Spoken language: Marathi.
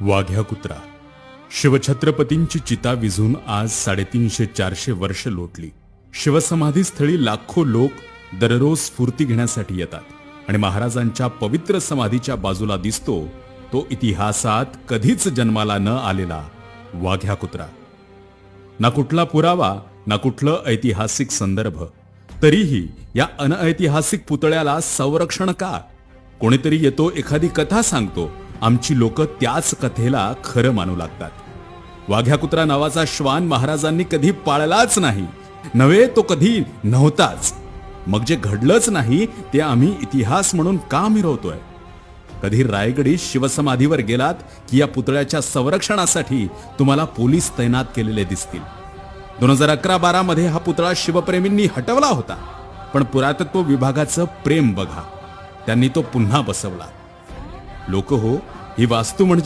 वाघ्या कुत्रा शिवछत्रपतींची चिता विझून आज साडेतीनशे चारशे वर्ष लोटली. शिवसमाधीस्थळी लाखो लोक दररोज स्फूर्ती घेण्यासाठी येतात आणि महाराजांच्या पवित्र समाधीच्या बाजूला दिसतो तो इतिहासात कधीच जन्माला न आलेला वाघ्या कुत्रा. ना कुठला पुरावा ना कुठलं ऐतिहासिक संदर्भ तरीही या अनऐतिहासिक पुतळ्याला संरक्षण का? कोणीतरी येतो एखादी कथा सांगतो आमची लोक त्याच कथेला खरं मानू लागतात. वाघ्या कुत्रा नावाचा श्वान महाराजांनी कधी पाळलाच नाही. नव्हे तो कधी नव्हताच. मग जे घडलंच नाही ते आम्ही इतिहास म्हणून का मिरवतोय? कधी रायगडी शिवसमाधीवर गेलात की या पुतळ्याच्या संरक्षणासाठी तुम्हाला पोलीस तैनात केलेले दिसतील. दोन हजार अकरा बारा मध्ये हा पुतळा शिवप्रेमींनी हटवला होता. पण पुरातत्व विभागाचं प्रेम बघा. त्यांनी तो पुन्हा बसवला. लोक हो ही वास्तू म्हणजे